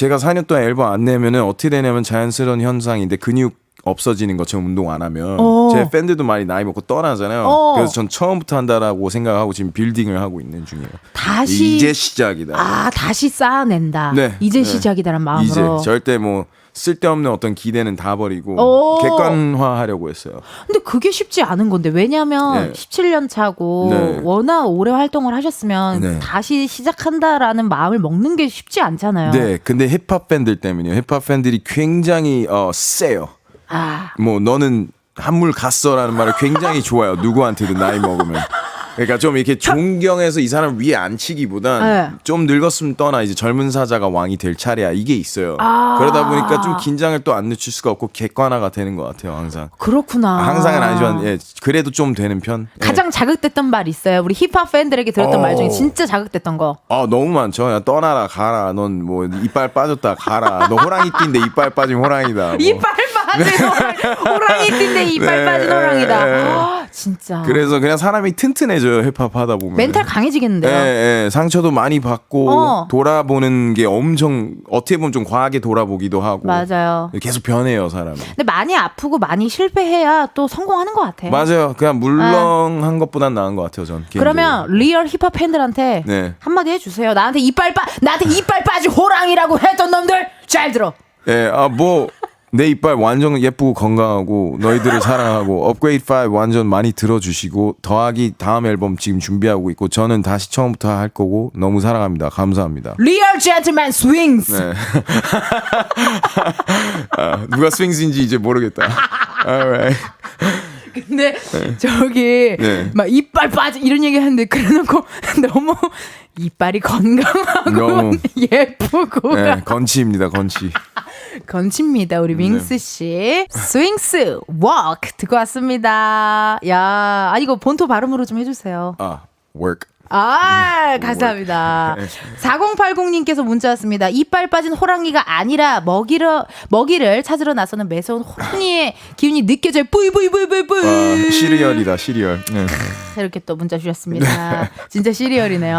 제가 4년 동안 앨범 안 내면은 어떻게 되냐면 자연스러운 현상인데 근육 없어지는 것처럼 운동 안 하면 어. 제 팬들도 많이 나이 먹고 떠나잖아요. 어. 그래서 전 처음부터 한다라고 생각하고 지금 빌딩을 하고 있는 중이에요. 다시 이제 시작이다. 아 다시 쌓아낸다. 네. 이제 네. 시작이다라는 마음으로. 이제 절대 뭐 쓸데없는 어떤 기대는 다 버리고 오. 객관화하려고 했어요. 근데 그게 쉽지 않은 건데 왜냐면 네. 17년 차고 네. 워낙 오래 활동을 하셨으면 네. 다시 시작한다라는 마음을 먹는 게 쉽지 않잖아요. 네, 근데 힙합 팬들 때문에요. 힙합 팬들이 굉장히 어 세요. 아 뭐 너는 한물 갔어라는 말을 굉장히 좋아요. 누구한테도 나이 먹으면. 그러니까 좀 이렇게 존경해서 이 사람 위에 앉히기보단 네. 좀 늙었으면 떠나 이제 젊은 사자가 왕이 될 차례야 이게 있어요. 아. 그러다 보니까 좀 긴장을 또 안 늦출 수가 없고 객관화가 되는 것 같아요 항상. 그렇구나. 항상은 아니지만 예, 그래도 좀 되는 편. 예. 가장 자극됐던 말 있어요. 우리 힙합 팬들에게 들었던 어. 말 중에 진짜 자극됐던 거. 아 너무 많죠. 야, 떠나라 가라. 넌 뭐 이빨 빠졌다 가라. 너 호랑이 띠인데 이빨 빠진 호랑이다. 뭐. 이빨 호랑이, 호랑이 띠인데 이빨 네. 빠진 호랑이다. 아, 진짜. 그래서 그냥 사람이 튼튼해져요 힙합 하다 보면. 멘탈 강해지겠는데요. 예, 예. 상처도 많이 받고 어. 돌아보는 게 엄청 어떻게 보면 좀 과하게 돌아보기도 하고 맞아요. 계속 변해요 사람이. 근데 많이 아프고 많이 실패해야 또 성공하는 것 같아요. 맞아요. 그냥 물렁한 것보단 나은 것 같아요 전. 개인적으로. 그러면 리얼 힙합 팬들한테 네. 한마디 해주세요. 나한테 이빨 빠 나한테 이빨 빠진 호랑이라고 했던 놈들 잘 들어. 예, 아 뭐. 내 이빨 완전 예쁘고 건강하고 너희들을 사랑하고 업그레이드 5 완전 많이 들어주시고 더하기 다음 앨범 지금 준비하고 있고 저는 다시 처음부터 할 거고 너무 사랑합니다 감사합니다 리얼 젠틀맨 스윙스. 네. 아, 누가 스윙스인지 이제 모르겠다 Alright. 근데 저기 네. 막 이빨 빠진 이런 얘기 하는데 그래놓고 너무 이빨이 건강하고 너무. 예쁘고 네, 건치입니다 건치 건칩니다. 우리 윙스 씨. 스윙스 워크 듣고 왔습니다. 야 아, 이거 본토 발음으로 좀 해주세요. 아 work. 아 감사합니다. 4080님께서 문자 왔습니다. 이빨 빠진 호랑이가 아니라 먹이러 먹이를 찾으러 나서는 매서운 호랑이의 기운이 느껴져요. 뿌이뿌이뿌이뿌이 아, 시리얼이다 시리얼. 네. 이렇게 또 문자 주셨습니다. 진짜 시리얼이네요